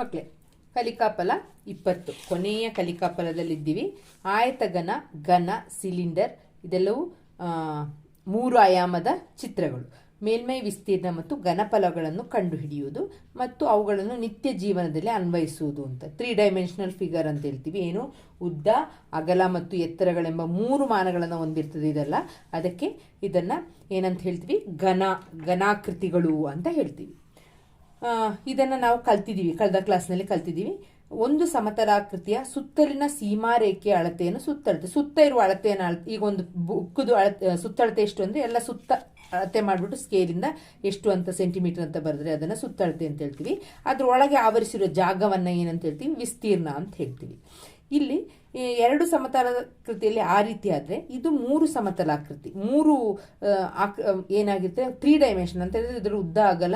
ಮಕ್ಕಳೇ ಕಲಿಕಾಫಲ ಇಪ್ಪತ್ತು. ಕೊನೆಯ ಕಲಿಕಾಫಲದಲ್ಲಿದ್ದೀವಿ ಆಯತಘನ ಘನ, ಸಿಲಿಂಡರ್, ಇದೆಲ್ಲವೂ ಮೂರು ಆಯಾಮದ ಚಿತ್ರಗಳು. ಮೇಲ್ಮೈ ವಿಸ್ತೀರ್ಣ ಮತ್ತು ಘನಫಲಗಳನ್ನು ಕಂಡುಹಿಡಿಯುವುದು ಮತ್ತು ಅವುಗಳನ್ನು ನಿತ್ಯ ಜೀವನದಲ್ಲಿ ಅನ್ವಯಿಸುವುದು ಅಂತ. ತ್ರೀ ಡೈಮೆನ್ಷನಲ್ ಫಿಗರ್ ಅಂತ ಹೇಳ್ತೀವಿ. ಏನು? ಉದ್ದ, ಅಗಲ ಮತ್ತು ಎತ್ತರಗಳೆಂಬ ಮೂರು ಮಾನಗಳನ್ನು ಹೊಂದಿರ್ತದೆ ಇದೆಲ್ಲ. ಅದಕ್ಕೆ ಇದನ್ನು ಏನಂತ ಹೇಳ್ತೀವಿ? ಘನ, ಘನಾಕೃತಿಗಳು ಅಂತ ಹೇಳ್ತೀವಿ. ಇದನ್ನ ನಾವು ಕಲ್ತಿದ್ದೀವಿ, ಕಳೆದ ಕ್ಲಾಸ್ನಲ್ಲಿ ಕಲ್ತಿದ್ದೀವಿ. ಒಂದು ಸಮತಲಾಕೃತಿಯ ಸುತ್ತಲಿನ ಸೀಮಾರೇಖೆಯ ಅಳತೆಯನ್ನು ಸುತ್ತಳತೆ, ಸುತ್ತ ಇರುವ ಅಳತೆಯನ್ನು ಅಳ ಈಗ ಒಂದು ಬುಕ್ಕದು ಅಳತೆ ಸುತ್ತಳತೆ ಎಷ್ಟು ಅಂದರೆ ಎಲ್ಲ ಸುತ್ತ ಅಳತೆ ಮಾಡಿಬಿಟ್ಟು ಸ್ಕೇಲಿಂದ ಎಷ್ಟು ಅಂತ ಸೆಂಟಿಮೀಟರ್ ಅಂತ ಬರೆದ್ರೆ ಅದನ್ನು ಸುತ್ತಳತೆ ಅಂತ ಹೇಳ್ತೀವಿ. ಅದರೊಳಗೆ ಆವರಿಸಿರೋ ಜಾಗವನ್ನು ಏನಂತ ಹೇಳ್ತೀವಿ? ವಿಸ್ತೀರ್ಣ ಅಂತ ಹೇಳ್ತೀವಿ. ಇಲ್ಲಿ ಎರಡು ಸಮತಲಾಕೃತಿಯಲ್ಲಿ ಆ ರೀತಿ ಆದರೆ, ಇದು ಮೂರು ಸಮತಲಾಕೃತಿ ಮೂರು ಆಕ್- ಏನಾಗಿರುತ್ತೆ ತ್ರೀ ಡೈಮೆನ್ಷನ್ ಅಂತ ಹೇಳಿದ್ರೆ ಇದರ ಉದ್ದ, ಅಗಲ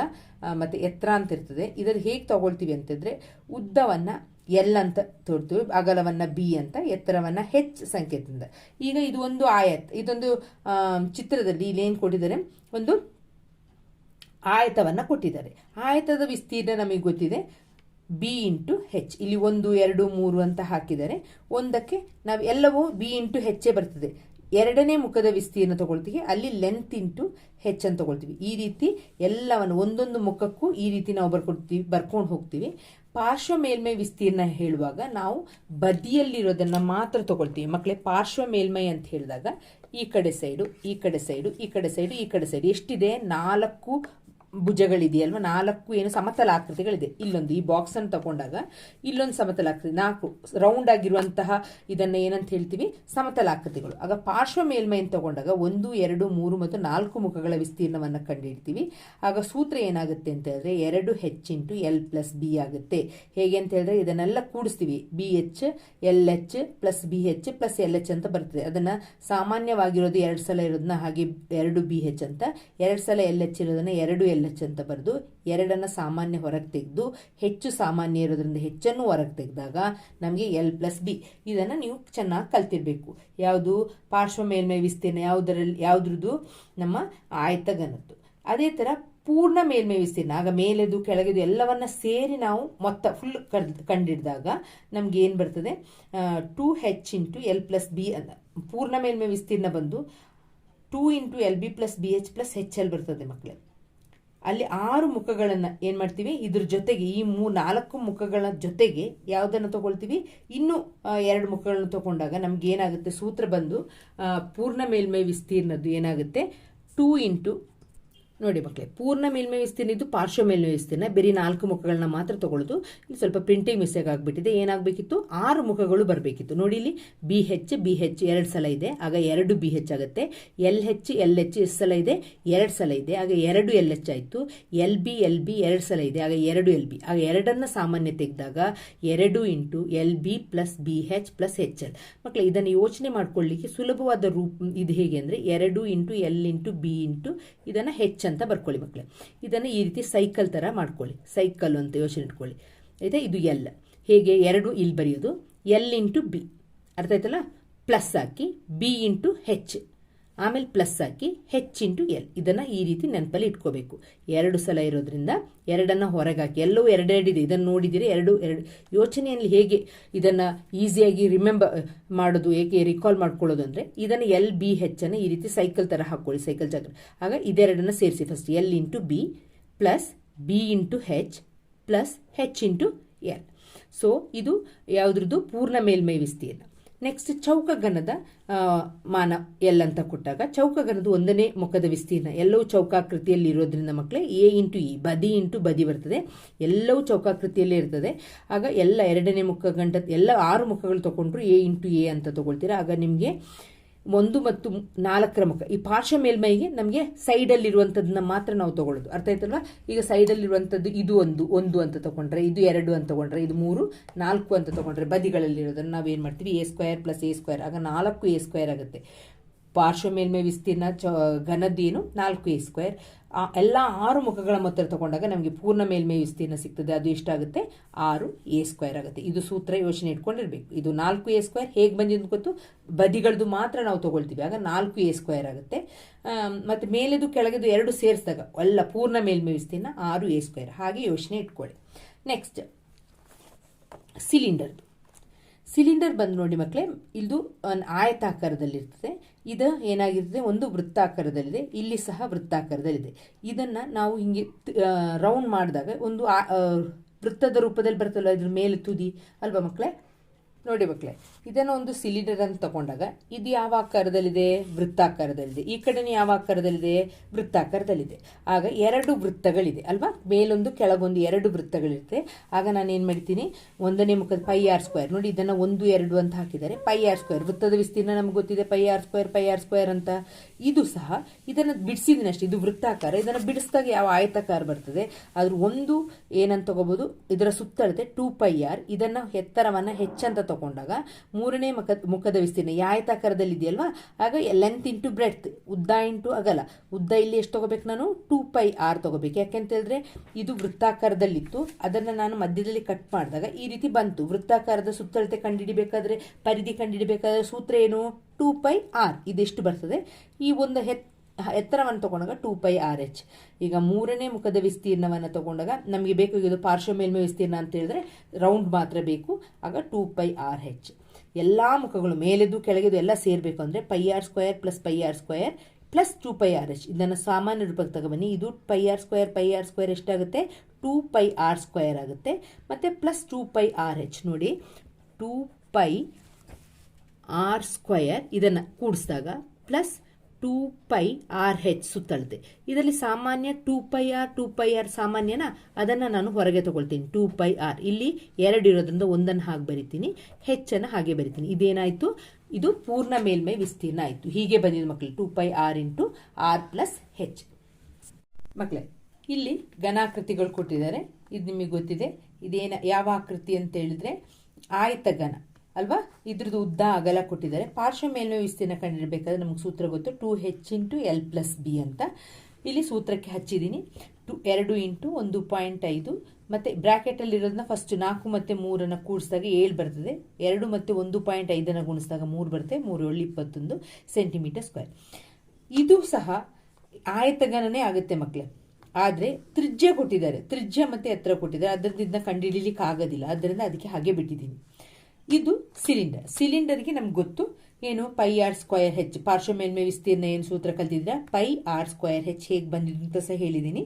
ಮತ್ತು ಎತ್ತರ ಅಂತ ಇರ್ತದೆ. ಇದರ ಹೇಗೆ ತಗೊಳ್ತೀವಿ ಅಂತಂದರೆ, ಉದ್ದವನ್ನ ಎಲ್ ಅಂತ ತೋರ್ತೀವಿ, ಅಗಲವನ್ನ ಬಿ ಅಂತ, ಎತ್ತರವನ್ನ ಹೆಚ್ ಸಂಕೇತದಿಂದ. ಈಗ ಇದು ಒಂದು ಆಯತ್, ಇದೊಂದು ಚಿತ್ರದಲ್ಲಿ ಇಲ್ಲಿ ಏನು ಕೊಟ್ಟಿದ್ದಾರೆ, ಒಂದು ಆಯತವನ್ನು ಕೊಟ್ಟಿದ್ದಾರೆ. ಆಯತದ ವಿಸ್ತೀರ್ಣ ನಮಗೆ ಗೊತ್ತಿದೆ. ಬಿ ಇಂಟು ಹೆಚ್ ಇಲ್ಲಿ ಒಂದು, ಎರಡು, ಮೂರು ಅಂತ ಹಾಕಿದರೆ ಒಂದಕ್ಕೆ ನಾವು ಎಲ್ಲವೂ ಬಿ ಇಂಟು ಹೆಚ್ಚೇ ಬರ್ತದೆ. ಎರಡನೇ ಮುಖದ ವಿಸ್ತೀರ್ಣ ತಗೊಳ್ತೀವಿ, ಅಲ್ಲಿ ಲೆಂತ್ ಇಂಟು ಹೆಚ್ ಅಂತ ತಗೊಳ್ತೀವಿ. ಈ ರೀತಿ ಎಲ್ಲವನ್ನು ಒಂದೊಂದು ಮುಖಕ್ಕೂ ಈ ರೀತಿ ನಾವು ಬರ್ಕೊಡ್ತೀವಿ, ಬರ್ಕೊಂಡು ಹೋಗ್ತೀವಿ. ಪಾರ್ಶ್ವ ಮೇಲ್ಮೈ ವಿಸ್ತೀರ್ಣ ಹೇಳುವಾಗ ನಾವು ಬದಿಯಲ್ಲಿರೋದನ್ನ ಮಾತ್ರ ತಗೊಳ್ತೀವಿ. ಮಕ್ಕಳೇ ಪಾರ್ಶ್ವ ಮೇಲ್ಮೈ ಅಂತ ಹೇಳಿದಾಗ ಈ ಕಡೆ ಸೈಡು ಈ ಕಡೆ ಸೈಡು ಈ ಕಡೆ ಸೈಡು ಈ ಕಡೆ ಸೈಡು ಎಷ್ಟಿದೆ? ನಾಲ್ಕು ಭುಜಗಳಿದೆಯಲ್ವಾ? ನಾಲ್ಕು ಏನು ಸಮತಲಾಕೃತಿಗಳಿದೆ ಇಲ್ಲೊಂದು ಈ ಬಾಕ್ಸ್ ಅನ್ನು ತಗೊಂಡಾಗ ಇಲ್ಲೊಂದು ಸಮತಲಾಕೃತಿ ನಾಲ್ಕು ರೌಂಡ್ ಆಗಿರುವಂತಹ ಇದನ್ನ ಏನಂತ ಹೇಳ್ತೀವಿ? ಸಮತಲಾಕೃತಿಗಳು ಆಗ ಪಾರ್ಶ್ವ ಮೇಲ್ಮೈ ಅಂತ ತಗೊಂಡಾಗ ಒಂದು, ಎರಡು, ಮೂರು ಮತ್ತು ನಾಲ್ಕು ಮುಖಗಳ ವಿಸ್ತೀರ್ಣವನ್ನು ಕಂಡುಹಿಡ್ತೀವಿ. ಆಗ ಸೂತ್ರ ಏನಾಗುತ್ತೆ ಅಂತ ಹೇಳಿದ್ರೆ ಎರಡು H into L plus B ಆಗುತ್ತೆ. ಹೇಗೆ ಅಂತ ಹೇಳಿದ್ರೆ ಇದನ್ನೆಲ್ಲ ಕೂಡಿಸ್ತೀವಿ. B H L H plus B H plus L H ಅಂತ ಬರ್ತದೆ. ಅದನ್ನ ಸಾಮಾನ್ಯವಾಗಿರೋದು ಎರಡು ಸಲ ಇರೋದನ್ನ ಹಾಗೆ ಎರಡು ಬಿ ಎಚ್ ಅಂತ. ಎರಡು ಸಲ ಎಲ್ ಎಚ್ ಇರೋದನ್ನ ಎರಡು ಎಲ್ ಎಚ್ ಅಂತ ಬರೆದು ಎರಡನ್ನ ಸಾಮಾನ್ಯ ಹೊರಗೆ ತೆಗೆದು ಹೆಚ್ಚು ಸಾಮಾನ್ಯ ಇರೋದ್ರಿಂದ ಹೆಚ್ಚನ್ನು ಹೊರಗೆ ತೆಗೆದಾಗ ನಮಗೆ ಎಲ್ ಪ್ಲಸ್ ಬಿ ಇದನ್ನು ನೀವು ಚೆನ್ನಾಗಿ ಕಲ್ತಿರಬೇಕು. ಯಾವುದು? ಪಾರ್ಶ್ವ ಮೇಲ್ಮೈ ವಿಸ್ತೀರ್ಣ ಯಾವುದರಲ್ಲಿ ಯಾವುದ್ರದ್ದು? ನಮ್ಮ ಆಯ್ತಗನದ್ದು. ಅದೇ ಥರ ಪೂರ್ಣ ಮೇಲ್ಮೈ ವಿಸ್ತೀರ್ಣ, ಆಗ ಮೇಲೆದು, ಕೆಳಗೆದು ಎಲ್ಲವನ್ನ ಸೇರಿ ನಾವು ಮೊತ್ತ ಫುಲ್ ಕಂಡಿಡಿದಾಗ ನಮ್ಗೆ ಏನು ಬರ್ತದೆ? Two H into L plus B ಅಂತ ಪೂರ್ಣ ಮೇಲ್ಮೈ ವಿಸ್ತೀರ್ಣ ಬಂದು two into L B plus B H plus H L ಬರ್ತದೆ ಮಕ್ಕಳೇ ಅಲ್ಲಿ ಆರು ಮುಖಗಳನ್ನು ಏನು ಮಾಡ್ತೀವಿ? ಇದ್ರ ಜೊತೆಗೆ ಈ ಮೂ ನಾಲ್ಕು ಮುಖಗಳ ಜೊತೆಗೆ ಯಾವುದನ್ನು ತೊಗೊಳ್ತೀವಿ? ಇನ್ನೂ ಎರಡು ಮುಖಗಳನ್ನು ತಗೊಂಡಾಗ ನಮ್ಗೆ ಏನಾಗುತ್ತೆ ಸೂತ್ರ ಬಂದು ಪೂರ್ಣ ಮೇಲ್ಮೈ ವಿಸ್ತೀರ್ಣದ್ದು ಏನಾಗುತ್ತೆ? ಟೂ ಇಂಟು ನೋಡಿ ಮಕ್ಕಳೇ, ಪೂರ್ಣ ಮೇಲ್ಮೈ ವಿಸ್ತೀರ್ಣ ಇದು ಪಾರ್ಶ್ವ ಮೇಲ್ಮೈ ವಿಸ್ತೀರ್ಣ, ಬರೀ ನಾಲ್ಕು ಮುಖಗಳನ್ನ ಮಾತ್ರ ತಗೊಳ್ಳೋದು. ಇಲ್ಲಿ ಸ್ವಲ್ಪ ಪ್ರಿಂಟಿಂಗ್ ಮಿಸ್ಟೇಕ್ ಆಗಿಬಿಟ್ಟಿದೆ, ಏನಾಗಬೇಕಿತ್ತು? ಆರು ಮುಖಗಳು ಬರಬೇಕಿತ್ತು. ನೋಡಿ ಇಲ್ಲಿ ಬಿ ಹೆಚ್ ಬಿ ಹೆಚ್ ಎರಡು ಸಲ ಇದೆ, ಆಗ ಎರಡು ಬಿ ಹೆಚ್ ಆಗುತ್ತೆ. ಎಲ್ ಹೆಚ್ ಎಲ್ ಹೆಚ್ ಎಷ್ಟು ಸಲ ಇದೆ? ಎರಡು ಸಲ ಇದೆ. ಆಗ ಎರಡು ಎಲ್ ಎಚ್ ಆಯಿತು. ಎಲ್ ಬಿ ಎಲ್ ಬಿ ಎರಡು ಸಲ ಇದೆ, ಆಗ ಎರಡು ಎಲ್ ಬಿ ಆಗ ಎರಡನ್ನ ಸಾಮಾನ್ಯ ತೆಗೆದಾಗ ಎರಡು into L B plus B H plus H L ಮಕ್ಕಳು, ಇದನ್ನು ಯೋಚನೆ ಮಾಡ್ಕೊಳ್ಳಿಕ್ಕೆ ಸುಲಭವಾದ ರೂಪ, ಇದು ಹೇಗೆ ಅಂದರೆ, ಎರಡು into L into B into ಇದನ್ನು ಹೆಚ್ ಅಂತ ಬರ್ಕೊಳ್ಳಿ ಮಕ್ಕಳೇ. ಇದನ್ನು ಈ ರೀತಿ ಸೈಕಲ್ ಥರ ಮಾಡ್ಕೊಳ್ಳಿ. ಸೈಕಲ್ ಅಂತ ಯೋಚನೆ ಇಟ್ಕೊಳ್ಳಿ. ಆಯಿತಾ ಇದು ಎಲ್ ಹೇಗೆ? ಎರಡು ಇಲ್ಲಿ ಬರೆಯೋದು ಎಲ್ ಇಂಟು ಬಿ ಅರ್ಥ ಆಯ್ತಲ್ಲ? ಪ್ಲಸ್ ಹಾಕಿ ಬಿ ಇಂಟು ಹೆಚ್ ಆಮೇಲೆ ಪ್ಲಸ್ ಹಾಕಿ ಹೆಚ್ ಇಂಟು ಎಲ್ ಇದನ್ನ ಈ ರೀತಿ ನೆನಪಲ್ಲಿ ಇಟ್ಕೋಬೇಕು. ಎರಡು ಸಲ ಇರೋದ್ರಿಂದ ಎರಡನ್ನ ಹೊರಗೆ ಹಾಕಿ, ಎಲ್ಲವೂ ಎರಡೆರಡಿದೆ. ಇದನ್ನು ನೋಡಿದಿರಿ ಎರಡು ಎರಡು. ಯೋಚನೆಯಲ್ಲಿ ಹೇಗೆ ಇದನ್ನ ಈಸಿಯಾಗಿ ರಿಮೆಂಬರ್ ಮಾಡೋದು, ಏಕೆ ರಿಕಾಲ್ ಮಾಡ್ಕೊಳ್ಳೋದು ಅಂದ್ರೆ ಇದನ್ನ ಎಲ್ ಬಿ ಹೆಚ್ ಅನ್ನ ಈ ರೀತಿ ಸೈಕಲ್ ತರ ಹಾಕೊಳ್ಳಿ ಸೈಕಲ್ ಜಾಗ. ಆಗ ಇದೆರಡನ್ನ ಸೇರಿಸಿ. First L into B plus B into H plus H into L so ಇದು ಯಾವುದ್ರದ್ದು? ಪೂರ್ಣ ಮೇಲ್ಮೈ ವಿಸ್ತೀರ್ಣ. ನೆಕ್ಸ್ಟ್ ಚೌಕಗನದ ಮಾನ ಎಲ್ ಅಂತ ಕೊಟ್ಟಾಗ ಚೌಕಗನದ ಒಂದನೇ ಮುಖದ ವಿಸ್ತೀರ್ಣ. ಎಲ್ಲವೂ ಚೌಕಾಕೃತಿಯಲ್ಲಿ ಇರೋದ್ರಿಂದ ಮಕ್ಕಳೇ ಎ ಇಂಟು ಇ ಬದಿ ಇಂಟು ಬದಿ ಬರ್ತದೆ. ಎಲ್ಲವೂ ಚೌಕಾಕೃತಿಯಲ್ಲೇ ಇರ್ತದೆ. ಆಗ ಎಲ್ಲ ಎರಡನೇ ಮುಖ ಗಂಟ ಎಲ್ಲ ಆರು ಮುಖಗಳು ತಗೊಂಡ್ರು ಎ ಇಂಟು ಎ ಅಂತ ತಗೊಳ್ತೀರಾ. ಆಗ ನಿಮಗೆ ಒಂದು ಮತ್ತು ನಾಲ್ಕರ ಮುಖ. ಈ ಪಾರ್ಶ್ವ ಮೇಲ್ಮೈಗೆ ನಮಗೆ ಸೈಡಲ್ಲಿ ಇರುವಂತದನ್ನ ಮಾತ್ರ ನಾವು ತಗೊಳ್ಳೋದು. ಅರ್ಥ ಆಯ್ತಲ್ವಾ? ಈಗ ಸೈಡಲ್ಲಿ ಇರುವಂತದ್ದು ಇದು ಒಂದು ಒಂದು ಅಂತ ತಗೊಂಡ್ರೆ, ಇದು ಎರಡು ಅಂತ ತಗೊಂಡ್ರೆ, ಇದು ಮೂರು, ನಾಲ್ಕು ಅಂತ ತಗೊಂಡ್ರೆ ನಾವು ಏನು ಮಾಡ್ತೀವಿ? A square plus A square ಆಗ ನಾಲ್ಕು ಎ ಸ್ಕ್ವೇರ್ ಆಗುತ್ತೆ. ಪಾರ್ಶ್ವ ಮೇಲ್ಮೈ ವಿಸ್ತೀರ್ಣ ಚ ಘನದ್ದೇನು ನಾಲ್ಕು ಎ ಸ್ಕ್ವೇರ್. ಎಲ್ಲ ಆರು ಮುಖಗಳ ಮೊತ್ತ ತಗೊಂಡಾಗ ನಮಗೆ ಪೂರ್ಣ ಮೇಲ್ಮೈ ವಿಸ್ತೀರ್ಣ ಸಿಗ್ತದೆ. ಅದು ಎಷ್ಟಾಗುತ್ತೆ? ಆರು ಎ ಸ್ಕ್ವೇರ್ ಆಗುತ್ತೆ. ಇದು ಸೂತ್ರ ಯೋಚನೆ ಇಟ್ಕೊಂಡಿರಬೇಕು. ಇದು ನಾಲ್ಕು ಎ ಸ್ಕ್ವೇರ್ ಹೇಗೆ ಬಂದಿದ್ದು ಗೊತ್ತು? ಬದಿಗಳದ್ದು ಮಾತ್ರ ನಾವು ತಗೊಳ್ತೀವಿ. ಆಗ ನಾಲ್ಕು ಎ ಸ್ಕ್ವೇರ್ ಆಗುತ್ತೆ. ಮತ್ತೆ ಮೇಲೆದು ಕೆಳಗೆದು ಎರಡು ಸೇರಿಸಿದಾಗ ಎಲ್ಲ ಪೂರ್ಣ ಮೇಲ್ಮೈ ವಿಸ್ತೀರ್ಣ ಆರು ಎ ಸ್ಕ್ವೇರ್. ಹಾಗೆ ಯೋಚನೆ ಇಟ್ಕೊಳ್ಳಿ. ನೆಕ್ಸ್ಟ್. ಸಿಲಿಂಡರ್ದು. ಸಿಲಿಂಡರ್ ಬಂದು ನೋಡಿ ಮಕ್ಕಳೇ ಇದು ಒಂದು ಆಯತಾಕಾರದಲ್ಲಿರ್ತದೆ. ಇದು ಏನಾಗಿರ್ತದೆ, ಒಂದು ವೃತ್ತಾಕಾರದಲ್ಲಿದೆ, ಇಲ್ಲಿ ಸಹ ವೃತ್ತಾಕಾರದಲ್ಲಿದೆ. ಇದನ್ನು ನಾವು ಹಿಂಗೆ ರೌಂಡ್ ಮಾಡಿದಾಗ ಒಂದು ವೃತ್ತದ ರೂಪದಲ್ಲಿ ಬರ್ತಲ್ಲ, ಇದ್ರ ಮೇಲೆ ತುದಿ, ಅಲ್ವಾ ಮಕ್ಕಳೇ ನೋಡಿ ಮಕ್ಕಳೇ, ಇದನ್ನು ಒಂದು ಸಿಲಿಂಡರ್ ಅಂತ ತಗೊಂಡಾಗ ಇದು ಯಾವ ಆಕಾರದಲ್ಲಿದೆ? ವೃತ್ತಾಕಾರದಲ್ಲಿದೆ. ಈ ಕಡೆನೂ ಯಾವ ಆಕಾರದಲ್ಲಿದೆ? ವೃತ್ತಾಕಾರದಲ್ಲಿದೆ. ಆಗ ಎರಡು ವೃತ್ತಗಳಿದೆ, ಅಲ್ವಾ? ಮೇಲೊಂದು, ಕೆಳಗೊಂದು ಎರಡು ವೃತ್ತಗಳಿರುತ್ತೆ. ಆಗ ನಾನು ಏನು ಮಾಡ್ತೀನಿ? ಒಂದನೇ ಮುಖದ ಪೈ ಆರ್ ಸ್ಕ್ವೇರ್ ನೋಡಿ, ಇದನ್ನು ಒಂದು, ಎರಡು ಅಂತ ಹಾಕಿದ್ದಾರೆ. ಪೈ ಆರ್ ಸ್ಕ್ವೇರ್ ವೃತ್ತದ ವಿಸ್ತೀರ್ಣ ನಮ್ಗೆ ಗೊತ್ತಿದೆ? Pi R square pi R square ಅಂತ. ಇದು ಸಹ ಇದನ್ನು ಬಿಡಿಸಿದ್ದೀನಿ ಇದು ವೃತ್ತಾಕಾರ. ಇದನ್ನು ಬಿಡಿಸಿದಾಗ ಯಾವ ಆಯತಾಕಾರ ಬರ್ತದೆ? ಅದ್ರ ಒಂದು ಏನಂತ ತಗೋಬೋದು? ಇದರ ಸುತ್ತಳತೆ ಟೂ ಪೈ ಆರ್ ಇದನ್ನ ಎತ್ತರವನ್ನ ಹೆಚ್ಚಂತ ತಗೊಂಡಾಗ ಮೂರನೇ ಮುಖ ಮುಖದ ವಿಸ್ತೀರ್ಣ ಯಾಯತಾಕಾರದಲ್ಲಿದೆಯಲ್ವಾ ಆಗ ಲೆಂತ್ ಇಂಟು ಬ್ರೆಡ್ತ್ ಉದ್ದ ಇಂಟು ಅಗಲ. ಉದ್ದ ಇಲ್ಲಿ ಎಷ್ಟು ತಗೋಬೇಕು ನಾನು? ಟೂ ಪೈ ಆರ್ ತಗೋಬೇಕು. ಯಾಕೆಂತ ಹೇಳಿದ್ರೆ ಇದು ವೃತ್ತಾಕಾರದಲ್ಲಿತ್ತು. ಅದನ್ನು ನಾನು ಮಧ್ಯದಲ್ಲಿ ಕಟ್ ಮಾಡಿದಾಗ ಈ ರೀತಿ ಬಂತು. ವೃತ್ತಾಕಾರದ ಸುತ್ತಳತೆ ಕಂಡುಹಿಡಿಬೇಕಾದ್ರೆ ಪರಿಧಿ ಕಂಡುಹಿಡಿಬೇಕಾದ್ರೆ ಸೂತ್ರ ಏನು? ಟೂ ಪೈ ಆರ್ ಇದೆಷ್ಟು ಬರ್ತದೆ? ಈ ಒಂದು ಹೆತ್ ಎತ್ತರವನ್ನು ತಗೊಂಡಾಗ ಟೂ ಪೈ ಆರ್ ಎಚ್ ಈಗ ಮೂರನೇ ಮುಖದ ವಿಸ್ತೀರ್ಣವನ್ನು ತಗೊಂಡಾಗ ನಮಗೆ ಬೇಕು ಇದು ಪಾರ್ಶ್ವ ಮೇಲ್ಮೈ ವಿಸ್ತೀರ್ಣ ಅಂತ ಹೇಳಿದ್ರೆ ರೌಂಡ್ ಮಾತ್ರ ಬೇಕು ಆಗ ಟೂ ಪೈ ಆರ್ ಹೆಚ್ ಎಲ್ಲ ಮುಖಗಳು ಮೇಲೆದು ಕೆಳಗೆದು ಎಲ್ಲ ಸೇರಬೇಕು ಅಂದರೆ pi R square plus pi R square plus two pi R H ಇದನ್ನು ಸಾಮಾನ್ಯ ರೂಪಕ್ಕೆ ತಗೊಬನ್ನಿ ಇದು pi R square pi R square ಎಷ್ಟಾಗುತ್ತೆ ಟೂ ಪೈ ಆರ್ ಸ್ಕ್ವೇರ್ ಆಗುತ್ತೆ ಮತ್ತು plus two pi R H ನೋಡಿ ಟೂ ಪೈ ಆರ್ ಸ್ಕ್ವಯರ್ ಇದನ್ನು ಕೂಡಿಸಿದಾಗ plus two pi R H ಸುತ್ತಳತೆ ಇದರಲ್ಲಿ ಸಾಮಾನ್ಯ two pi R, two pi R ಸಾಮಾನ್ಯನ ಅದನ್ನು ನಾನು ಹೊರಗೆ ತಗೊಳ್ತೀನಿ. Two pi R. ಇಲ್ಲಿ ಎರಡು ಇರೋದ್ರಿಂದ ಒಂದನ್ನು ಹಾಗೆ ಬರಿತೀನಿ, ಹೆಚ್ಚನ್ನು ಹಾಗೆ ಬರಿತೀನಿ. ಇದೇನಾಯಿತು? ಇದು ಪೂರ್ಣ ಮೇಲ್ಮೈ ವಿಸ್ತೀರ್ಣ ಆಯಿತು. ಹೀಗೆ ಬಂದಿದೆ ಮಕ್ಕಳು two pi R into R plus H. ಮಕ್ಕಳೇ ಇಲ್ಲಿ ಘನಾಕೃತಿಗಳು ಕೊಟ್ಟಿದ್ದಾರೆ. ಇದು ನಿಮಗೆ ಗೊತ್ತಿದೆ. ಇದೇನ ಯಾವ ಆಕೃತಿ ಅಂತ ಹೇಳಿದ್ರೆ ಆಯತ ಘನ. ಅಲ್ವಾ? ಇದ್ರದ್ದು ಉದ್ದ ಅಗಲ ಕೊಟ್ಟಿದ್ದಾರೆ. ಪಾರ್ಶ್ವ ಮೇಲ್ಮೈ ವಿಸ್ತೀರ್ಣ ಕಂಡಿರಬೇಕಾದ್ರೆ ನಮಗೆ ಸೂತ್ರ ಗೊತ್ತು. Two H into L plus B ಅಂತ. ಇಲ್ಲಿ ಸೂತ್ರಕ್ಕೆ ಹಚ್ಚಿದ್ದೀನಿ ಟು ಎರಡು ಇಂಟು ಒಂದು ಪಾಯಿಂಟ್ ಐದು. ಮತ್ತು ಬ್ರ್ಯಾಕೆಟಲ್ಲಿರೋದನ್ನ ಫಸ್ಟ್ ನಾಲ್ಕು ಮತ್ತು ಮೂರನ್ನು ಕೂಡಿಸಿದಾಗ ಏಳು ಬರ್ತದೆ. ಎರಡು ಮತ್ತು ಒಂದು ಪಾಯಿಂಟ್ ಐದನ್ನು ಗುಣಿಸಿದಾಗ ಮೂರು ಬರುತ್ತೆ. ಮೂರು ಏಳು ಇಪ್ಪತ್ತೊಂದು ಸೆಂಟಿಮೀಟರ್ ಸ್ಕ್ವೇರ್. ಇದು ಸಹ ಆಯತಗಣನೆ ಆಗುತ್ತೆ ಮಕ್ಕಳೇ ಆದರೆ ತ್ರಿಜ್ಯ ಕೊಟ್ಟಿದ್ದಾರೆ. ತ್ರಿಜ್ಯ ಮತ್ತೆ ಎತ್ತರ ಕೊಟ್ಟಿದ್ದಾರೆ. ಅದರಿಂದ ಕಂಡುಹಿಡಿಲಿಕ್ಕೆ ಆಗೋದಿಲ್ಲ ಅದರಿಂದ ಅದಕ್ಕೆ ಹಾಗೆ ಬಿಟ್ಟಿದ್ದೀನಿ. ಇದು ಸಿಲಿಂಡರ್. ಸಿಲಿಂಡರ್ಗೆ ನಮ್ಗೆ ಗೊತ್ತು, ಏನು, ಪೈ ಆರ್ ಸ್ಕ್ವಯರ್ ಹೆಚ್ ಪಾರ್ಶ್ವ ಮೇಲ್ಮೈ ವಿಸ್ತೀರ್ಣ ಏನು ಸೂತ್ರ ಕಲ್ತಿದ್ರೆ? ಪೈ ಆರ್ ಸ್ಕ್ವಯರ್ ಹೆಚ್ ಹೇಗೆ ಬಂದಿದ್ದು ಅಂತ ಸಹ ಹೇಳಿದ್ದೀನಿ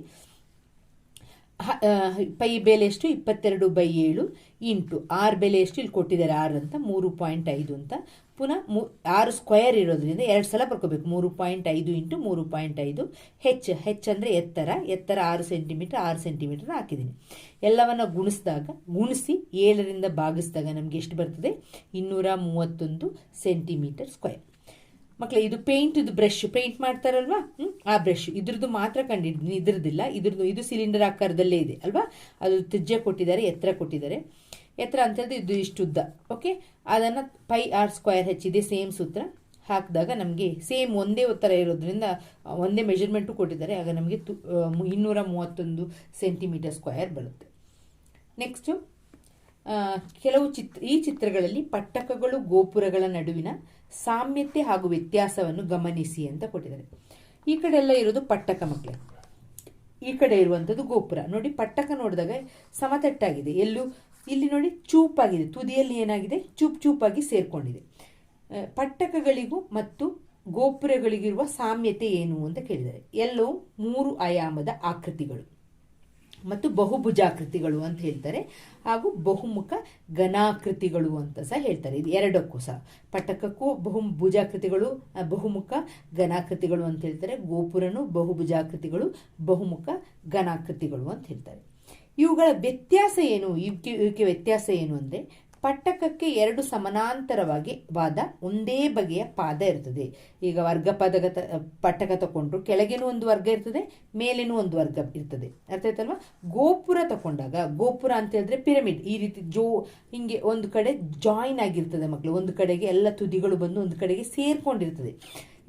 ಪೈ ಬೆಲೆ ಎಷ್ಟು? ಇಪ್ಪತ್ತೆರಡು ಬೈ ಏಳು ಇಂಟು ಆರ್ ಬೆಲೆ ಎಷ್ಟು? ಇಲ್ಲಿ ಕೊಟ್ಟಿದ್ದಾರೆ ಆರ್ ಅಂತ, ಮೂರು ಪಾಯಿಂಟ್ ಐದು ಅಂತ. ಪುನಃ ಮೂ, ಆರು ಸ್ಕ್ವೇರ್ ಇರೋದ್ರಿಂದ ಎರಡು ಸಲ ಬರ್ಕೋಬೇಕು ಮೂರು ಪಾಯಿಂಟ್ ಐದು ಇಂಟು ಮೂರು ಪಾಯಿಂಟ್ ಐದು. ಹೆಚ್ಚು ಅಂದರೆ ಎತ್ತರ. ಎತ್ತರ ಆರು ಸೆಂಟಿಮೀಟರ್ ಆರು ಸೆಂಟಿಮೀಟರ್ ಹಾಕಿದ್ದೀನಿ. ಎಲ್ಲವನ್ನು ಗುಣಿಸಿದಾಗ, ಗುಣಿಸಿ ಏಳರಿಂದ ಭಾಗಿಸಿದಾಗ ನಮಗೆ ಎಷ್ಟು ಬರ್ತದೆ? ಇನ್ನೂರ ಮೂವತ್ತೊಂದು ಸೆಂಟಿಮೀಟರ್ ಸ್ಕ್ವೇರ್. ಮಕ್ಕಳೇ ಇದು ಪೇಂಟ್ ಇದು ಬ್ರಷ್ ಪೇಂಟ್ ಮಾಡ್ತಾರಲ್ವಾ? ಹ್ಮ್? ಆ ಬ್ರಷ್ ಇದ್ರದ್ದು ಮಾತ್ರ ಕಂಡಿದ್ದೀನಿ ಇದ್ರದ್ದಿಲ್ಲ. ಇದ್ರದ್ದು ಇದು ಸಿಲಿಂಡರ್ ಆಕಾರದಲ್ಲೇ ಇದೆ, ಅಲ್ವಾ? ಅದು ತ್ರಿಜ್ಯ ಕೊಟ್ಟಿದ್ದಾರೆ, ಎತ್ತರ ಕೊಟ್ಟಿದ್ದಾರೆ. ಎತ್ತರ ಅಂತ ಹೇಳಿದ್ರೆ ಇದು ಇಷ್ಟು ಉದ್ದ ಓಕೆ ಅದನ್ನು ಪೈ ಆರ್ ಸ್ಕ್ವೇರ್ ಹೆಚ್ಚಿದೆ ಸೇಮ್ ಸೂತ್ರ. ಹಾಕಿದಾಗ ನಮಗೆ ಸೇಮ್ ಒಂದೇ ಉತ್ತರ ಇರೋದ್ರಿಂದ ಒಂದೇ ಮೆಜರ್ಮೆಂಟು ಕೊಟ್ಟಿದ್ದಾರೆ. ಆಗ ನಮಗೆ ತು ಇನ್ನೂರ ಮೂವತ್ತೊಂದು ಸೆಂಟಿಮೀಟರ್ ಸ್ಕ್ವೇರ್ ಬರುತ್ತೆ. ನೆಕ್ಸ್ಟು ಕೆಲವು ಚಿತ್ರ ಈ ಚಿತ್ರಗಳಲ್ಲಿ ಪಟ್ಟಕಗಳು ಗೋಪುರಗಳ ನಡುವಿನ ಸಾಮ್ಯತೆ ಹಾಗೂ ವ್ಯತ್ಯಾಸವನ್ನು ಗಮನಿಸಿ ಅಂತ ಕೊಟ್ಟಿದ್ದಾರೆ. ಈ ಕಡೆ ಎಲ್ಲ ಇರೋದು ಪಟ್ಟಕ ಮಕ್ಕಳು. ಈ ಕಡೆ ಇರುವಂಥದ್ದು ಗೋಪುರ. ನೋಡಿ, ಪಟ್ಟಕ ನೋಡಿದಾಗ ಸಮತಟ್ಟಾಗಿದೆ. ಎಲ್ಲೂ ಇಲ್ಲಿ ನೋಡಿ ಚೂಪಾಗಿದೆ. ತುದಿಯಲ್ಲಿ ಏನಾಗಿದೆ? ಚೂಪ್ ಚೂಪಾಗಿ ಸೇರ್ಕೊಂಡಿದೆ. ಪಟ್ಟಕಗಳಿಗೂ ಮತ್ತು ಗೋಪುರಗಳಿಗಿರುವ ಸಾಮ್ಯತೆ ಏನು ಅಂತ ಕೇಳಿದ್ದಾರೆ. ಎಲ್ಲವೂ ಮೂರು ಆಯಾಮದ ಆಕೃತಿಗಳು. ಮತ್ತು ಬಹುಭುಜಾಕೃತಿಗಳು ಅಂತ ಹೇಳ್ತಾರೆ. ಹಾಗೂ ಬಹುಮುಖ ಘನಾಕೃತಿಗಳು ಅಂತ ಸಹ ಹೇಳ್ತಾರೆ. ಇದು ಎರಡಕ್ಕೂ ಸಹ. ಪಟ್ಟಕಕ್ಕೂ ಬಹು, ಭುಜಾಕೃತಿಗಳು ಬಹುಮುಖ ಘನಾಕೃತಿಗಳು ಅಂತ ಹೇಳ್ತಾರೆ. ಗೋಪುರನು ಬಹುಭುಜಾಕೃತಿಗಳು, ಬಹುಮುಖ ಘನಾಕೃತಿಗಳು ಅಂತ ಹೇಳ್ತಾರೆ. ಇವುಗಳ ವ್ಯತ್ಯಾಸ ಏನು? ಇವಕ್ಕೆ ಇವಕ್ಕೆ ವ್ಯತ್ಯಾಸ ಏನು ಅಂದರೆ ಪಟ್ಟಕಕ್ಕೆ ಎರಡು ಸಮಾನಾಂತರವಾಗಿ ವಾದ ಒಂದೇ ಬಗೆಯ ಪಾದ ಇರ್ತದೆ. ಈಗ ವರ್ಗ ಪದಕ ಪಟ್ಟಕ ತಗೊಂಡ್ರು ಕೆಳಗೇನೂ ಒಂದು ವರ್ಗ ಇರ್ತದೆ, ಮೇಲೇನೂ ಒಂದು ವರ್ಗ ಇರ್ತದೆ. ಅರ್ಥ ಆಯ್ತಲ್ವಾ? ಗೋಪುರ ತಗೊಂಡಾಗ, ಗೋಪುರ ಅಂತ ಹೇಳಿದ್ರೆ ಪಿರಮಿಡ್. ಈ ರೀತಿ ಜೋ, ಹಿಂಗೆ ಒಂದು ಕಡೆ ಜಾಯಿನ್ ಆಗಿರ್ತದೆ ಮಕ್ಕಳು ಒಂದು ಕಡೆಗೆ ಎಲ್ಲ ತುದಿಗಳು ಬಂದು ಒಂದು ಕಡೆಗೆ ಸೇರ್ಕೊಂಡಿರ್ತದೆ.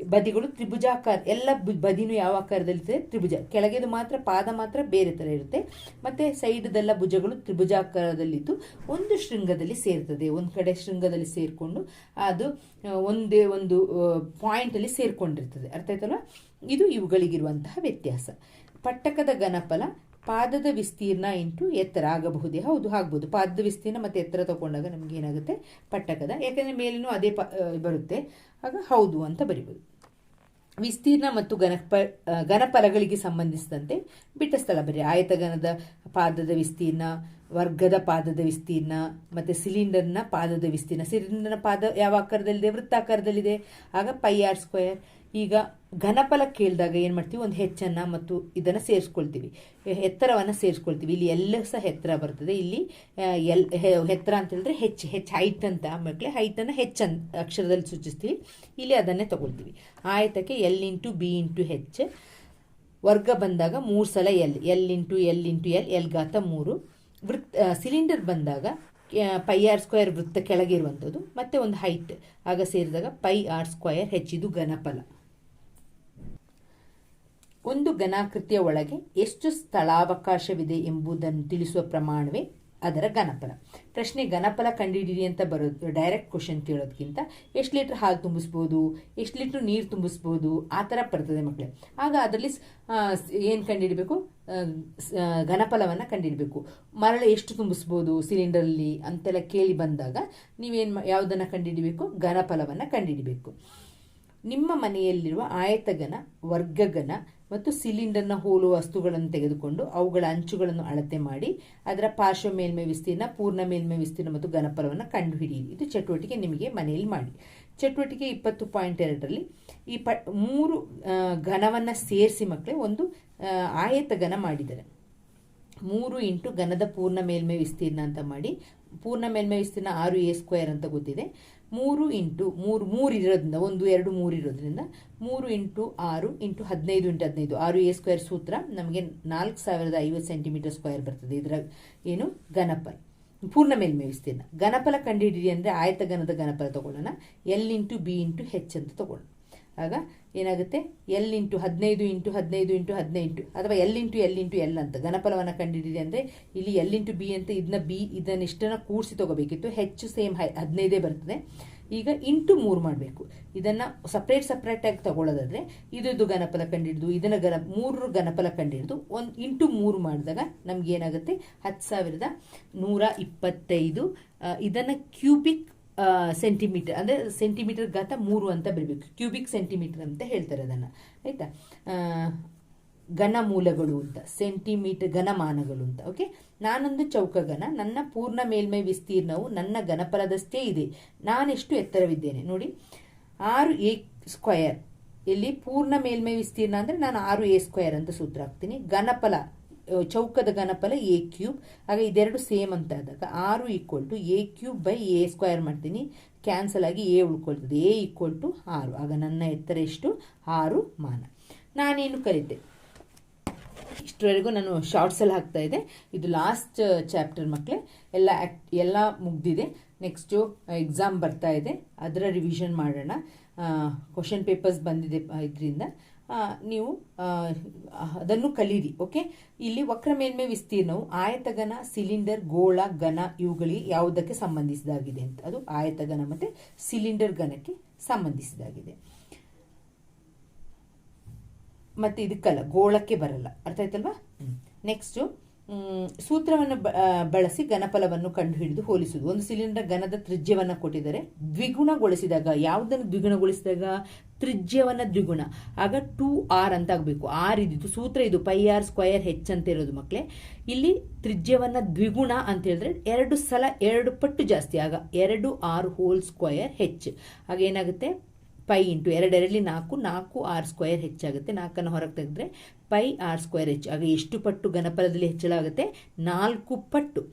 ಬದಿಗಳು ತ್ರಿಭುಜಾಕಾರ ಎಲ್ಲ ಬದಿನೂ ಯಾವ ಆಕಾರದಲ್ಲಿರ್ತದೆ ತ್ರಿಭುಜ. ಕೆಳಗೆದು ಮಾತ್ರ, ಪಾದ ಮಾತ್ರ ಬೇರೆ ಥರ ಇರುತ್ತೆ. ಮತ್ತೆ ಸೈಡ್ದೆಲ್ಲ ಭುಜಗಳು ತ್ರಿಭುಜಾಕಾರದಲ್ಲಿದ್ದು ಒಂದು ಶೃಂಗದಲ್ಲಿ ಸೇರ್ತದೆ. ಒಂದು ಕಡೆ ಶೃಂಗದಲ್ಲಿ ಸೇರಿಕೊಂಡು ಅದು ಒಂದೇ ಒಂದು ಪಾಯಿಂಟಲ್ಲಿ ಸೇರಿಕೊಂಡಿರ್ತದೆ. ಅರ್ಥ ಆಯ್ತಲ್ಲ ಇದು ಇವುಗಳಿಗಿರುವಂತಹ ವ್ಯತ್ಯಾಸ. ಪಟ್ಟಕದ ಘನಫಲ ಪಾದದ ವಿಸ್ತೀರ್ಣ ಇಂಟು ಎತ್ತರ ಆಗಬಹುದೇ? ಹೌದು, ಆಗ್ಬೋದು. ಪಾದದ ವಿಸ್ತೀರ್ಣ ಮತ್ತು ಎತ್ತರ ತಗೊಂಡಾಗ ನಮ್ಗೆ ಏನಾಗುತ್ತೆ? ಪಟ್ಟಕದ, ಯಾಕಂದರೆ ಮೇಲೂ ಅದೇ ಪ ಬರುತ್ತೆ. ಆಗ ಹೌದು ಅಂತ ಬರಿಬೋದು. ವಿಸ್ತೀರ್ಣ ಮತ್ತು ಘನಪ ಘನಫಲಗಳಿಗೆ ಸಂಬಂಧಿಸಿದಂತೆ ಬಿಟ್ಟ ಸ್ಥಳ ಬರೀ. ಆಯತಘನದ ಪಾದದ ವಿಸ್ತೀರ್ಣ ವರ್ಗದ ಪಾದದ ವಿಸ್ತೀರ್ಣ, ಮತ್ತು ಸಿಲಿಂಡರ್ನ ಪಾದದ ವಿಸ್ತೀರ್ಣ. ಸಿಲಿಂಡರ್ನ ಪಾದ ಯಾವ ಆಕಾರದಲ್ಲಿದೆ? ವೃತ್ತಾಕಾರದಲ್ಲಿದೆ ಆಗ ಪೈ ಆರ್ ಸ್ಕ್ವೇರ್. ಈಗ ಘನಫಲ ಕೇಳಿದಾಗ ಏನು ಮಾಡ್ತೀವಿ? ಒಂದು ಹೆಚ್ಚನ್ನು ಮತ್ತು ಇದನ್ನು ಸೇರಿಸ್ಕೊಳ್ತೀವಿ. ಎತ್ತರವನ್ನು ಸೇರಿಸ್ಕೊಳ್ತೀವಿ. ಇಲ್ಲಿ ಎಲ್ಲ ಸಹ ಎತ್ತರ ಬರ್ತದೆ. ಇಲ್ಲಿ ಎಲ್ ಎತ್ತರ ಅಂತ ಹೇಳಿದ್ರೆ ಹೆಚ್ಚು ಹೆಚ್ಚು ಹೈಟ್ ಅಂತ ಮಕ್ಕಳೇ ಹೈಟನ್ನು ಹೆಚ್ಚು ಅಂತ ಅಕ್ಷರದಲ್ಲಿ ಸೂಚಿಸ್ತೀವಿ. ಇಲ್ಲಿ ಅದನ್ನೇ ತಗೊಳ್ತೀವಿ. ಆಯತಕ್ಕೆ L into B into H. ವರ್ಗ ಬಂದಾಗ ಮೂರು ಸಲ L. L into L into L L ಘಾತ ಮೂರು. ವೃತ್ ಸಿಲಿಂಡರ್ ಬಂದಾಗ ಪೈ ಆರ್ ಸ್ಕ್ವೇರ್ ವೃತ್ತ ಕೆಳಗಿರುವಂಥದ್ದು, ಮತ್ತೆ ಒಂದು ಹೈಟ್ ಆಗ ಸೇರಿದಾಗ ಪೈ ಆರ್ ಸ್ಕ್ವಯರ್ ಹೆಚ್ಚಿದು ಘನಫಲ. ಒಂದು ಘನಾಕೃತಿಯ ಒಳಗೆ ಎಷ್ಟು ಸ್ಥಳಾವಕಾಶವಿದೆ ಎಂಬುದನ್ನು ತಿಳಿಸುವ ಪ್ರಮಾಣವೇ ಅದರ ಘನಫಲ. ಪ್ರಶ್ನೆ, ಘನಫಲ ಕಂಡುಹಿಡಿಯಿರಿ ಅಂತ ಬರೋದು ಡೈರೆಕ್ಟ್ ಕ್ವಶನ್ ಕೇಳೋದಕ್ಕಿಂತ ಎಷ್ಟು ಲೀಟ್ರ್ ಹಾಲು ತುಂಬಿಸ್ಬೋದು, ಎಷ್ಟು ಲೀಟ್ರ್ ನೀರು ತುಂಬಿಸ್ಬೋದು, ಆ ಥರ ಬರ್ತದೆ ಮಕ್ಕಳೇ. ಆಗ ಅದರಲ್ಲಿ ಏನು ಕಂಡುಹಿಡಬೇಕು? ಘನಫಲವನ್ನು ಕಂಡಿಡಬೇಕು. ಮರಳು ಎಷ್ಟು ತುಂಬಿಸ್ಬೋದು ಸಿಲಿಂಡರಲ್ಲಿ ಅಂತೆಲ್ಲ ಕೇಳಿ ಬಂದಾಗ ನೀವೇನು ಯಾವುದನ್ನು ಕಂಡುಹಿಡಿಬೇಕು ಘನಫಲವನ್ನು ಕಂಡುಹಿಡಬೇಕು ನಿಮ್ಮ ಮನೆಯಲ್ಲಿರುವ ಆಯತಗನ ವರ್ಗಗನ ಮತ್ತು ಸಿಲಿಂಡರ್ನ ಹೋಲುವ ವಸ್ತುಗಳನ್ನು ತೆಗೆದುಕೊಂಡು ಅವುಗಳ ಅಂಚುಗಳನ್ನು ಅಳತೆ ಮಾಡಿ ಅದರ ಪಾರ್ಶ್ವ ಮೇಲ್ಮೈ ವಿಸ್ತೀರ್ಣ, ಪೂರ್ಣ ಮೇಲ್ಮೈ ವಿಸ್ತೀರ್ಣ ಮತ್ತು ಘನಫಲವನ್ನು ಕಂಡುಹಿಡಿಯಿರಿ. ಇದು ಚಟುವಟಿಕೆ ನಿಮಗೆ ಮನೆಯಲ್ಲಿ ಮಾಡಿ. ಚಟುವಟಿಕೆ ಇಪ್ಪತ್ತು ಪಾಯಿಂಟ್ ಎರಡರಲ್ಲಿ ಈ ಪ, ಮೂರು ಘನವನ್ನು ಸೇರಿಸಿ ಮಕ್ಕಳೇ ಒಂದು ಆಯತ ಘನ ಮಾಡಿದ್ದಾರೆ. ಮೂರು ಇಂಟು ಘನದ ಪೂರ್ಣ ಮೇಲ್ಮೈ ವಿಸ್ತೀರ್ಣ ಅಂತ ಮಾಡಿ, ಪೂರ್ಣ ಮೇಲ್ಮೈ ವಿಸ್ತೀರ್ಣ ಆರು ಎ ಸ್ಕ್ವೇರ್ ಅಂತ ಗೊತ್ತಿದೆ. ಮೂರು ಇಂಟು ಮೂರು ಮೂರು ಇರೋದ್ರಿಂದ, ಒಂದು, ಎರಡು, ಮೂರು ಇರೋದ್ರಿಂದ, ಮೂರು ಇಂಟು ಆರು ಇಂಟು ಹದಿನೈದು ಇಂಟು ಹದಿನೈದು, ಆರು ಎ ಸ್ಕ್ವೇರ್ ಸೂತ್ರ ನಮಗೆ ನಾಲ್ಕು ಸಾವಿರದ ಐವತ್ತು ಸೆಂಟಿಮೀಟರ್ ಸ್ಕ್ವೇರ್ ಬರ್ತದೆ. ಇದರ ಏನು? ಘನಫಲ. ಪೂರ್ಣ ಮೇಲ್ಮೈ ವಿಸ್ತೀರ್ಣ ಘನಫಲ ಕಂಡುಹಿಡಿಯಿರಿ ಅಂದರೆ ಆಯತಘನದ ಘನಫಲ ತಗೊಳ್ಳೋಣ. L into B into H ಅಂತ ತಗೊಳ್ಳೋಣ. ಆಗ ಏನಾಗುತ್ತೆ? ಎಲ್ ಇಂಟು ಹದಿನೈದು ಇಂಟು ಹದಿನೈದು ಇಂಟು ಹದಿನೈದು ಅಥವಾ L into L into L ಅಂತ ಘನಫಲವನ್ನು ಕಂಡುಹಿಡಿಯಿರಿ ಅಂದರೆ ಇಲ್ಲಿ ಎಲ್ ಇಂಟು ಬಿ ಅಂತ ಇದನ್ನ ಬಿ ಇದನ್ನಿಷ್ಟನ್ನು ಕೂಡಿಸಿ ತಗೋಬೇಕಿತ್ತು. ಹೆಚ್ಚು ಸೇಮ್ ಹೈ ಹದಿನೈದೇ ಬರ್ತದೆ. ಈಗ ಇಂಟು ಮೂರು ಮಾಡಬೇಕು. ಇದನ್ನು ಸಪ್ರೇಟ್ ಸಪ್ರೇಟಾಗಿ ತಗೊಳ್ಳೋದಾದರೆ ಇದ್ರದ್ದು ಘನಫಲ ಕಂಡಿಡಿದು, ಇದನ್ನ ಘನ ಮೂರು ಘನಫಲ ಕಂಡಿಡಿದು, ಒಂದು ಇಂಟು ಮೂರು ಮಾಡಿದಾಗ ನಮಗೇನಾಗುತ್ತೆ ಹತ್ತು ಸಾವಿರದ ನೂರ ಇಪ್ಪತ್ತೈದು ಇದನ್ನು ಕ್ಯೂಬಿಕ್ ಸೆಂಟಿಮೀಟರ್ ಅಂದರೆ ಸೆಂಟಿಮೀಟರ್ ಘಾತ ಮೂರು ಅಂತ ಬರಬೇಕು ಕ್ಯೂಬಿಕ್ ಸೆಂಟಿಮೀಟರ್ ಅಂತ ಹೇಳ್ತಾರೆ ಅದನ್ನು. ಆಯಿತಾ? ಘನಮೂಲಗಳು ಅಂತ ಸೆಂಟಿಮೀಟರ್ ಘನಮಾನಗಳು ಅಂತ. ಓಕೆ ನಾನೊಂದು ಚೌಕಘನ, ನನ್ನ ಪೂರ್ಣ ಮೇಲ್ಮೈ ವಿಸ್ತೀರ್ಣವು ನನ್ನ ಘನಫಲದಷ್ಟೇ ಇದೆ. ನಾನೆಷ್ಟು ಎತ್ತರವಿದ್ದೇನೆ? ನೋಡಿ. ಆರು ಎ ಸ್ಕ್ವಯರ್ ಇಲ್ಲಿ ಪೂರ್ಣ ಮೇಲ್ಮೈ ವಿಸ್ತೀರ್ಣ ಅಂದರೆ ನಾನು ಆರು ಎ ಸ್ಕ್ವಯರ್ ಅಂತ ಸೂತ್ರ ಹಾಕ್ತೀನಿ. ಘನಫಲ ಚೌಕದ ಘನಫಲ ಎ ಕ್ಯೂಬ್ ಆಗ ಇದೆರಡು ಸೇಮ್ ಅಂತ ಆದಾಗ ಆರು equal to A cube by A square ಮಾಡ್ತೀನಿ. ಕ್ಯಾನ್ಸಲ್ ಆಗಿ ಎ ಉಳ್ಕೊಳ್ತದೆ. ಎ ಈಕ್ವಲ್ ಟು ಆರು ಆಗ ನನ್ನ ಎತ್ತರ ಎಷ್ಟು? ಆರು ಮಾನ. ನಾನೇನು ಕಲಿತೆ? ಇಷ್ಟರವರೆಗೂ ನಾನು ಶಾರ್ಟ್ಸಲ್ಲಿ ಹಾಕ್ತಾ ಇದ್ದೆ. ಇದು ಲಾಸ್ಟ್ ಚಾಪ್ಟರ್ ಮಕ್ಕಳೇ ಎಲ್ಲ ಆ್ಯಕ್ಟ್ ಎಲ್ಲ ಮುಗ್ದಿದೆ. ನೆಕ್ಸ್ಟು ಎಕ್ಸಾಮ್ ಬರ್ತಾ ಇದೆ. ಅದರ ರಿವಿಷನ್ ಮಾಡೋಣ. ಕ್ವಶನ್ ಪೇಪರ್ಸ್ ಬಂದಿದೆ ಇದರಿಂದ. ನೀವು ಅದನ್ನು ಕಲೀರಿ ಓಕೆ ಇಲ್ಲಿ ವಕ್ರ ಮೇಲ್ಮೆ ವಿಸ್ತೀರ್ಣವು ಆಯತಗನ ಸಿಲಿಂಡರ್ ಗೋಳ ಘನ ಇವುಗಳಿಗೆ ಯಾವುದಕ್ಕೆ ಸಂಬಂಧಿಸಿದಾಗಿದೆ ಅಂತ. ಅದು ಆಯತಗನ ಮತ್ತು ಸಿಲಿಂಡರ್ ಘನಕ್ಕೆ ಸಂಬಂಧಿಸಿದಾಗಿದೆ. ಮತ್ತೆ ಇದಕ್ಕಲ್ಲ ಗೋಳಕ್ಕೆ ಬರಲ್ಲ. ಅರ್ಥ ಆಯ್ತಲ್ವಾ? ನೆಕ್ಸ್ಟು ಸೂತ್ರವನ್ನು ಬಳಸಿ ಘನಫಲವನ್ನು ಕಂಡುಹಿಡಿದು ಹೋಲಿಸುವುದು. ಒಂದು ಸಿಲಿಂಡರ್ ಘನದ ತ್ರಿಜ್ಯವನ್ನು ಕೊಟ್ಟಿದ್ದಾರೆ. ದ್ವಿಗುಣಗೊಳಿಸಿದಾಗ, ಯಾವುದನ್ನು ದ್ವಿಗುಣಗೊಳಿಸಿದಾಗ? ತ್ರಿಜ್ಯವನ್ನು ದ್ವಿಗುಣ. ಆಗ ಟೂ ಆರ್ ಅಂತ ಆಗಬೇಕು. ಆರ್ ಇದ್ದಿದ್ದು ಸೂತ್ರ ಇದು, ಪೈ ಆರ್ ಸ್ಕ್ವಯರ್ ಹೆಚ್ ಅಂತ ಇರೋದು ಮಕ್ಕಳೇ ಇಲ್ಲಿ ತ್ರಿಜ್ಯವನ್ನು ದ್ವಿಗುಣ ಅಂತ ಹೇಳಿದ್ರೆ ಎರಡು ಸಲ ಎರಡು ಪಟ್ಟು ಜಾಸ್ತಿ. ಆಗ ಎರಡು ಆರ್ ಹೋಲ್ ಸ್ಕ್ವಯರ್ ಹೆಚ್. ಆಗ ಏನಾಗುತ್ತೆ? ಪೈ ಇಂಟು ಎರಡೆರಡಲಿ ನಾಲ್ಕು ನಾಲ್ಕು ಆರ್ ಸ್ಕ್ವೇರ್ ಹೆಚ್ಚಾಗುತ್ತೆ. ನಾಲ್ಕನ್ನು ಹೊರಗೆ ತೆಗೆದ್ರೆ ಪೈ ಆರ್ ಸ್ಕ್ವೇರ್ ಹೆಚ್ಚು. ಆಗ ಎಷ್ಟು ಪಟ್ಟು ಘನಫಲದಲ್ಲಿ ಹೆಚ್ಚಳ ಆಗುತ್ತೆ ನಾಲ್ಕು ಪಟ್ಟು.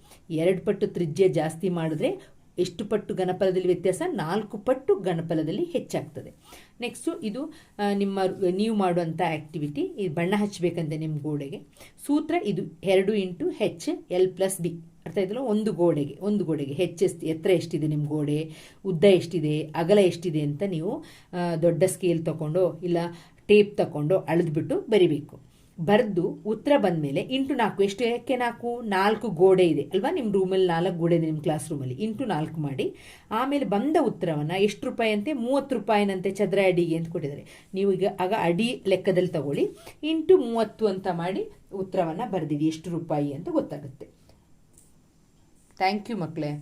ಎರಡು ಪಟ್ಟು ತ್ರಿಜ್ಯ ಜಾಸ್ತಿ ಮಾಡಿದ್ರೆ ಎಷ್ಟು ಪಟ್ಟು ಘನಫಲದಲ್ಲಿ ವ್ಯತ್ಯಾಸ? ನಾಲ್ಕು ಪಟ್ಟು ಘನಫಲದಲ್ಲಿ ಹೆಚ್ಚಾಗ್ತದೆ. ನೆಕ್ಸ್ಟು ಇದು ನಿಮ್ಮ ನೀವು ಮಾಡುವಂಥ ಆ್ಯಕ್ಟಿವಿಟಿ ಬಣ್ಣ ಹಚ್ಚಬೇಕಂತೆ ನಿಮ್ಮ ಗೋಡೆಗೆ. ಸೂತ್ರ ಇದು ಎರಡು into H L plus B ಅರ್ಥ ಆಯ್ತಲ್ಲ? ಒಂದು ಗೋಡೆಗೆ ಒಂದು ಗೋಡೆಗೆ. ಹೆಚ್ಚೆಸ್ತಿ ಎತ್ತರ ಎಷ್ಟಿದೆ ನಿಮ್ಮ ಗೋಡೆ? ಉದ್ದ ಎಷ್ಟಿದೆ? ಅಗಲ ಎಷ್ಟಿದೆ ಅಂತ ನೀವು ದೊಡ್ಡ ಸ್ಕೇಲ್ ತಗೊಂಡು ಇಲ್ಲ ಟೇಪ್ ತಗೊಂಡು ಅಳೆದ್ಬಿಟ್ಟು ಬರಿಬೇಕು. ಬರೆದು ಉತ್ತರ ಬಂದಮೇಲೆ ಇಂಟು ನಾಲ್ಕು. ಎಷ್ಟು? ಯಾಕೆ ನಾಲ್ಕು? ನಾಲ್ಕು ಗೋಡೆ ಇದೆ. ಅಲ್ವಾ? ನಿಮ್ಮ ರೂಮಲ್ಲಿ ನಾಲ್ಕು ಗೋಡೆ ಇದೆ ನಿಮ್ಮ ಕ್ಲಾಸ್ ರೂಮಲ್ಲಿ ಇಂಟು ನಾಲ್ಕು ಮಾಡಿ. ಆಮೇಲೆ ಬಂದ ಉತ್ತರವನ್ನು ಎಷ್ಟು ರೂಪಾಯಿ ಅಂತೆ? ಮೂವತ್ತು ರೂಪಾಯಿನಂತೆ ಚದರ ಅಡಿಗೆ ಅಂತ ಕೊಟ್ಟಿದ್ದಾರೆ. ನೀವು ಈಗ ಆಗ ಅಡಿ ಲೆಕ್ಕದಲ್ಲಿ ತಗೊಳ್ಳಿ. ಇಂಟು ಮೂವತ್ತು ಅಂತ ಮಾಡಿ ಉತ್ತರವನ್ನು ಬರೆದಿದ್ದೀವಿ ಎಷ್ಟು ರೂಪಾಯಿ ಅಂತ ಗೊತ್ತಾಗುತ್ತೆ. தேங்க்யூ மக்களே